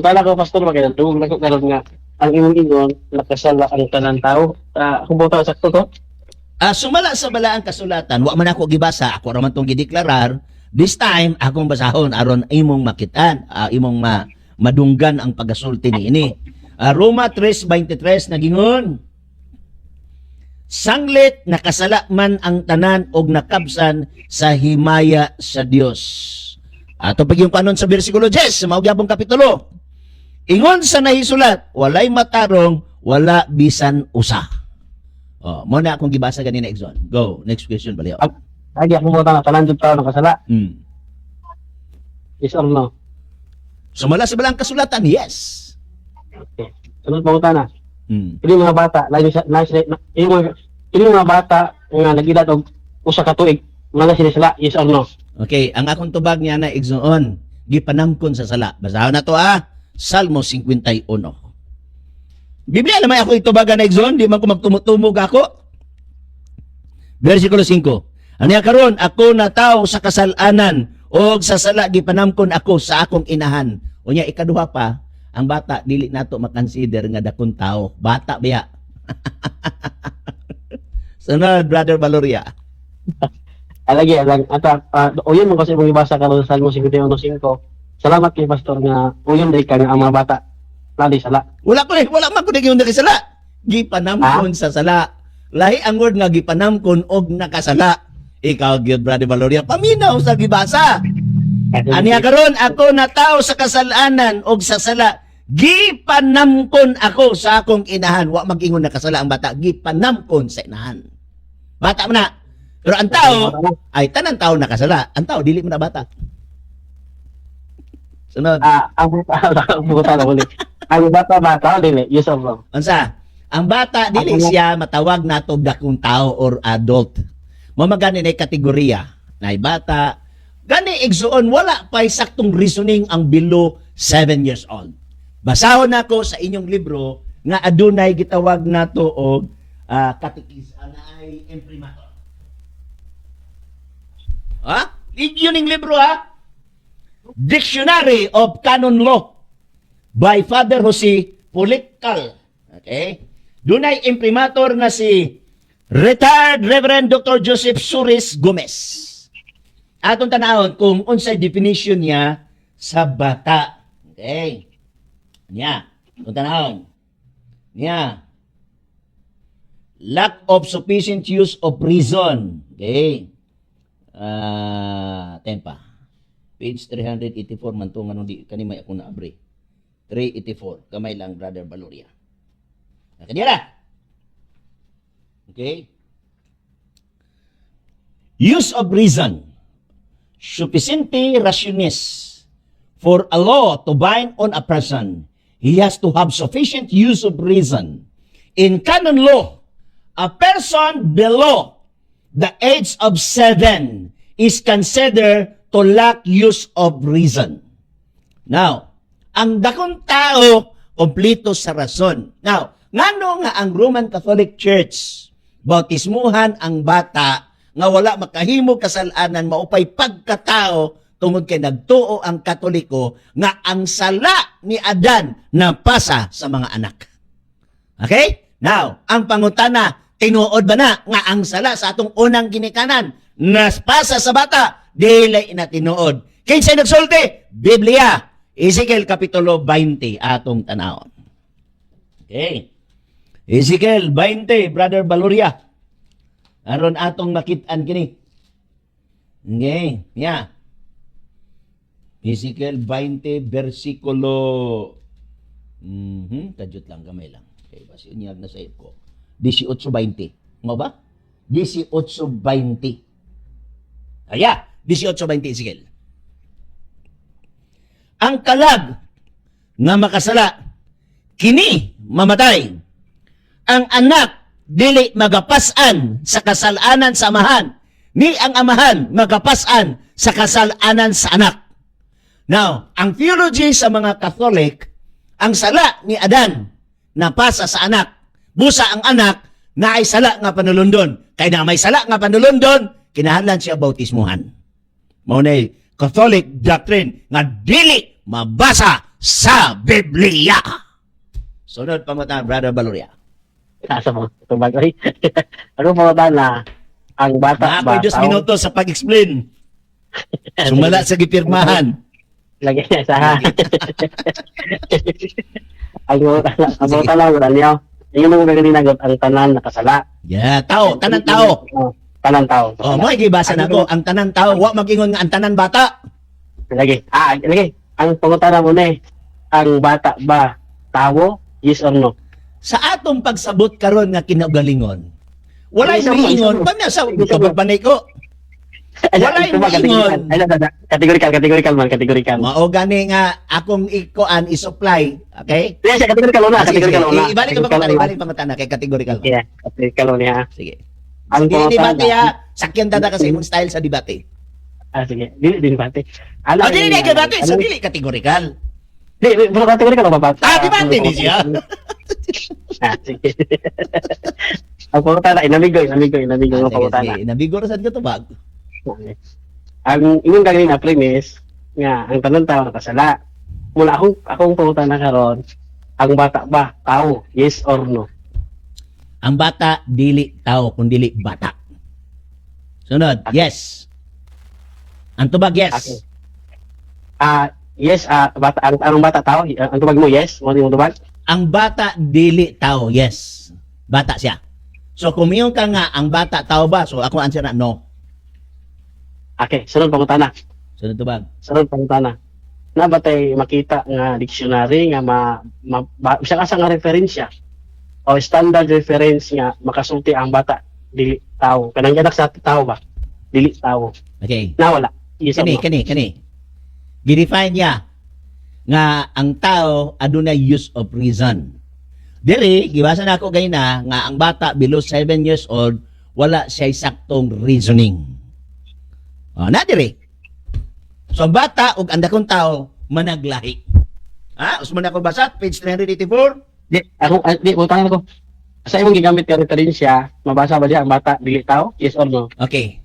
Tala ko pastor tugog na ko karon nga ang imong ingon nakasala ang tanan tao. Ah, kung buta sakto to. Ah, sumala sa bala ang kasulatan, wa man ako gibasa, ako ra man tong gideklarar. This time akong basahon aron imong makitan, ah, imong ma madunggan ang pagasulti niini. Ah, Roma 3:23 nagingon. Sanglit nakasala man ang tanan og nakabsan sa himaya sa Dios. Ato yung kanon sa bersikulo 10 sa maugyabong kapitulo. Ingon sa nahisulat, walay matarong, wala bisan usa. Oh, mo na akong gibasa ganina Exxon. Go, next question baliw. Lagi akong buta na tanan jud tao nakasala. Mm. Yes or no? Sumala sa balang kasulatan, yes. Okay. Sunod buta na. Mm. Ini mga bata, lagi sa lagi mga ini mga bata nga nagidad og usa ka tuig. Mga sila sila yes or no? Okay, ang akong tubag niya na Exxon, gipanamkon sa sala. Basahon na to ah. Salmo 51. Biblia naman ako itubagan na Exxon, di man ko magtumutumog ako. Versikulo 5. Ano karon ako na tao sa kasalanan o sa sala gipanamkon ako sa akong inahan. Unya ikaduha pa, ang bata dili nato makonsider nga dakong tao. Bata biya. Sunod, Brother Valoria. Alagi alang ata uh, uyon mo kasi mong ibasa karon sa Salmo 51:5. Salamat kay pastor nga uyon dai ka nga ang mga bata lali sala. Wala ko eh, wala man ko yung nakasala. Gipanamkon sa sala. Lahi ang word nga gipanamkon og nakasala. Ikaw, good brother Valoria, paminaw sa gibasa. Aniya karon ako na tao sa kasalanan og sa sala. Gipanamkon ako sa akong inahan. Wa magingon nakasala ang bata. Gipanamkon sa inahan. Bata mo na. Pero ang tao, ay tanan tao nakasala. Ang tao, dili mo na bata. Sunod. Ah, ang buta ang buta na uli. Ang bata bata dili yes or no? Unsa? Ang bata dili siya matawag nato dakong tao or adult. Mamagani na kategorya na bata. Gani igsuon wala pa saktong reasoning ang below 7 years old. Basahon nako sa inyong libro nga adunay gitawag nato og uh, katikis anay imprimatur. Ha? Yun yung libro ha? Dictionary of Canon Law by Father Jose Pulical. Okay? Dunay imprimator nga si retired Reverend Dr. Joseph Suris Gomez. Atong tanahon kung unsay definition niya sa bata. Okay? Niya. Atong tanahon. Niya. Lack of sufficient use of reason. Okay? Ah, tempa. Page 384 man to nga di kani may ako na abre. 384. Kamay lang, Brother Valoria. Nakadira. Okay? Use of reason. Sufficiente rationis. For a law to bind on a person, he has to have sufficient use of reason. In canon law, a person below the age of seven is considered to lack use of reason. Now, ang dakong tao, kompleto sa rason. Now, ngano nga ang Roman Catholic Church, bautismuhan ang bata, nga wala makahimo kasalanan, maupay pagkatao, tungod kay nagtuo ang Katoliko, nga ang sala ni Adan napasa sa mga anak. Okay? Now, ang pangutana, tinuod ba na nga ang sala sa atong unang ginikanan, naspasa sa bata, dili na tinuod. Kinsay nagsulti? Biblia. Ezekiel Kapitulo 20 atong tanawon. Okay. Ezekiel 20, Brother Valoria. Aron atong makitaan kini. Okay. Yeah. Ezekiel 20, versikulo Mhm, tajut lang gamay lang. Okay, basi unyag na sa ko. 18:20. Mo ba? 18:20. Aya, 18:20 Ezekiel. Ang kalag nga makasala kini mamatay. Ang anak dili magapasan sa kasalanan sa amahan. Ni ang amahan magapasan sa kasalanan sa anak. Now, ang theology sa mga Catholic, ang sala ni Adan napasa sa anak. Busa ang anak na ay sala nga panulundon. Kay na may sala nga panulundon, kinahanglan siya bautismuhan. Mao na Catholic doctrine nga dili mabasa sa Biblia. Sunod pangutan, Brother Valoria. Nasa mo. Ba? Ay, Ano po na ang bata Na ako'y dos tao- minuto sa pag-explain. Sumala sa gipirmahan. Lagi niya sa ang ang mga tala mo niya. Yung mga gagawin ang tanan nakasala. Yeah, tao, tanan tao. Tanan tao. Oh, mo gibasa na ko, ang tanan tao, wa magingon nga ang tanan bata. Lagi. Ah, lagi. Ang pangutana mo na eh, ang bata ba tao? Yes or no? Sa atong pagsabot karon nga kinaugalingon. Wala yung mo, isa ingon, mo. pag nasa Isa mo. kabagbanay ko. Wala yung ba, ingon. Ay, da, da, Categorical, categorical man, categorical. Mao gani nga akong ikoan i-supply, okay? Sige, categorical sige. una. I- Ibalik ko pa una. ibalik pa na kay categorical. Sige, categorical una ha. Sige. Ang Sige, pangutana- debate ha. Sakyan dada kasi imong style sa debate. Ah, sige. Dili din bate. Ah, Ano? dili yung- na debate, ano- so dili categorical. Di, di, pero categorical ba? ba? Ah, debate ni siya. Ah, sige. Ang pangutana, inamigo, inamigo, inamigo Ah, ng sige, pangutana. sige. Nabigor sad ko to bag. Okay. Ang inyong gagawin na premise, nga, ang tanong tao nakasala. Mula akong, akong pangutana karon ang bata ba, tao, yes or no? Ang bata dili tao kun dili bata. Sunod, yes. Ang tubag yes. Okay. Ah, yes, ah, bata, ang, ang bata tao, ang, ang tubag mo, yes? Mo mo tubag? Ang bata dili tao, yes. Bata siya. So kung miyon ka nga ang bata tao ba? So ako answer na no. Okay, sunod pangutana. Sunod tubag. Sunod pangutana. Na ba tay makita nga dictionary nga ma, ma ba, siya nga referensya o standard reference nga makasulti ang bata dili tao. Kanang ganak sa tao ba? Dili tao. Okay. Na wala. Yes Kani, kani, kani. Gidefine niya nga ang tao adunay use of reason. Diri, gibasa na ako na nga ang bata below 7 years old wala siya saktong reasoning. Oh, na diri. So ang bata ug ang dakong tao managlahi. Ha? Usman ako basa page 384. Di, ako, ah, di, pangutana ko. Sa imong gigamit ka referensya, mabasa ba diya ang bata dili tao? Yes or no? Okay.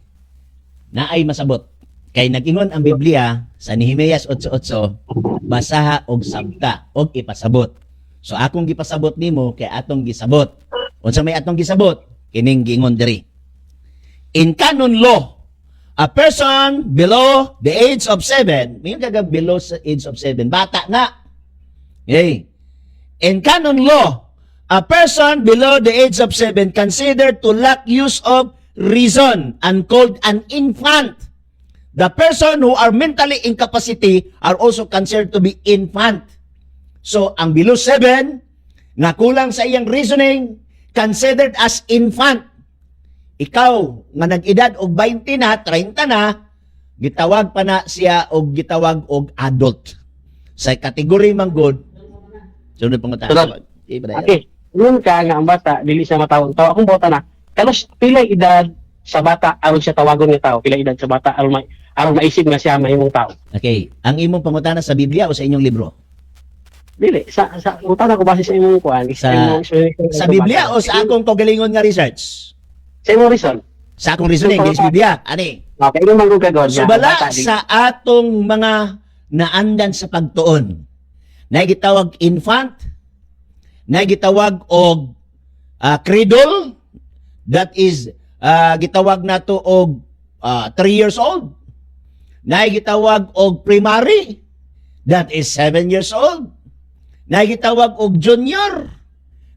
Naay masabot. Kay nag-ingon ang Biblia sa Nehemias 8:8, basaha og sabta og ipasabot. So akong gipasabot nimo kay atong gisabot. Unsa may atong gisabot? Kining giingon diri. In canon law, a person below the age of 7, may kaga below sa age of 7, bata na. Hey. In canon law, a person below the age of 7 considered to lack use of reason and called an infant. The person who are mentally incapacity are also considered to be infant. So, ang below 7, nga kulang sa iyang reasoning, considered as infant. Ikaw, nga nag-edad og 20 na, 30 na, gitawag pa na siya og gitawag og adult. Sa kategory man good, sunod pang Sunod. Okay. Okay. Ngun ka nga ang bata dili siya matawag tao. Akong bota na. Kalos pila edad sa bata aron siya tawagon nga tao? Pila edad sa bata aron may aron maisip nga siya mahimong tao? Okay. Ang imong pangutana sa Biblia o sa inyong libro? Dili sa sa utana ko base sa imong kuan. Sa- imong explanation Sa Biblia o sa akong kagalingon nga research? sa imong reason. Sa akong reasoning, sa Biblia. Ani? Okay, imong mangko kagod. So bala sa atong mga naandan sa pagtuon. Na gitawag infant, na gitawag og ah, cradle, that is ah, gitawag nato og 3 years old. Na gitawag og primary, that is 7 years old. Na gitawag og junior,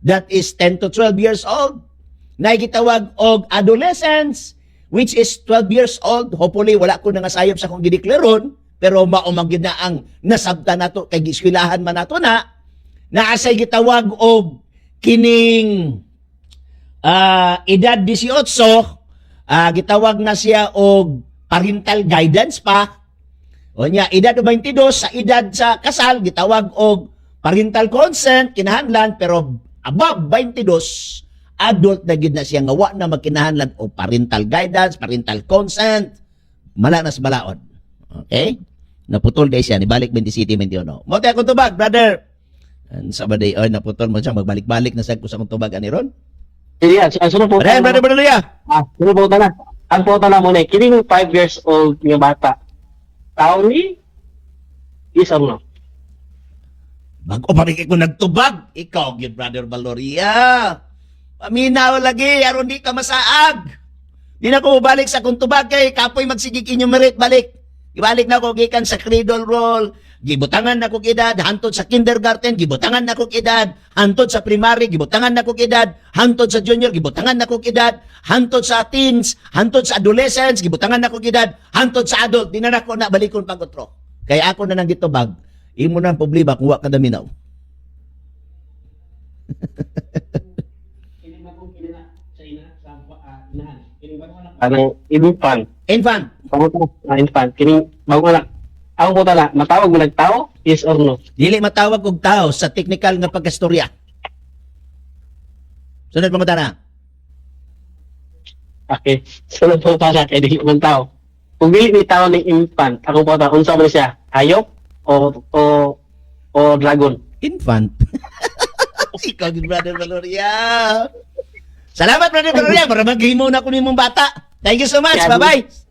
that is 10 to 12 years old. Na gitawag og adolescence, which is 12 years old. Hopefully, wala ko na nga sayop sa kong gidekleron, pero maumang na ang nasabta nato kay giskwelahan man nato na, na asay gitawag og kining ah, edad 18, ah, gitawag na siya og parental guidance pa. O niya, edad 22, sa edad sa kasal, gitawag og parental consent, kinahanglan, pero above 22, adult na gid na siya nga wa na magkinahanglan o parental guidance, parental consent, mala na balaod. Okay? Naputol day siya, nibalik 27, 21. Mo tayo akong tubag, brother. And sa day, oy, naputol mo siya, magbalik-balik na sa ko sa akong tubag, ani ron? Ang ang sunod po. Brother, brother, brother, Luya. Ah, sunod po na. Ang po na mo na kining 5 years old nga bata. Tao ni Yes or no? Bago pa rin ko nagtubag. Ikaw, good brother Valoria. Paminaw lagi, aron di ka masaag. Di na ko balik sa kung tubag kay kapoy magsigig inyong merit balik. Ibalik na ko gikan sa cradle roll. Gibutangan na kong edad, hantod sa kindergarten, gibutangan na kong edad, hantod sa primary, gibutangan na kong edad, hantod sa junior, gibutangan na kong edad, hantod sa teens, hantod sa adolescents, gibutangan na kong edad, hantod sa adult, di na na ko na balikon pag-utro. Kaya ako na nang gitubag, imo na ang problema kung wa ka daminaw. Anong infant. Infant, Pangutan, ah, infant. Kining bagong anak. Ako po tala, matawag mo nagtao? Yes or no? dili matawag og tao sa technical nga pagkastorya. Sunod pangutana. Okay. Sunod po tala kay dili man tao. Kung dili ni tao ni infant, ako po tala, unsa man siya? Hayop o o o dragon? Infant. Ikaw, good brother Valoria. Salamat, brother Valoria. Para maghimo na ko nimong bata. Thank you so much. Bye-bye.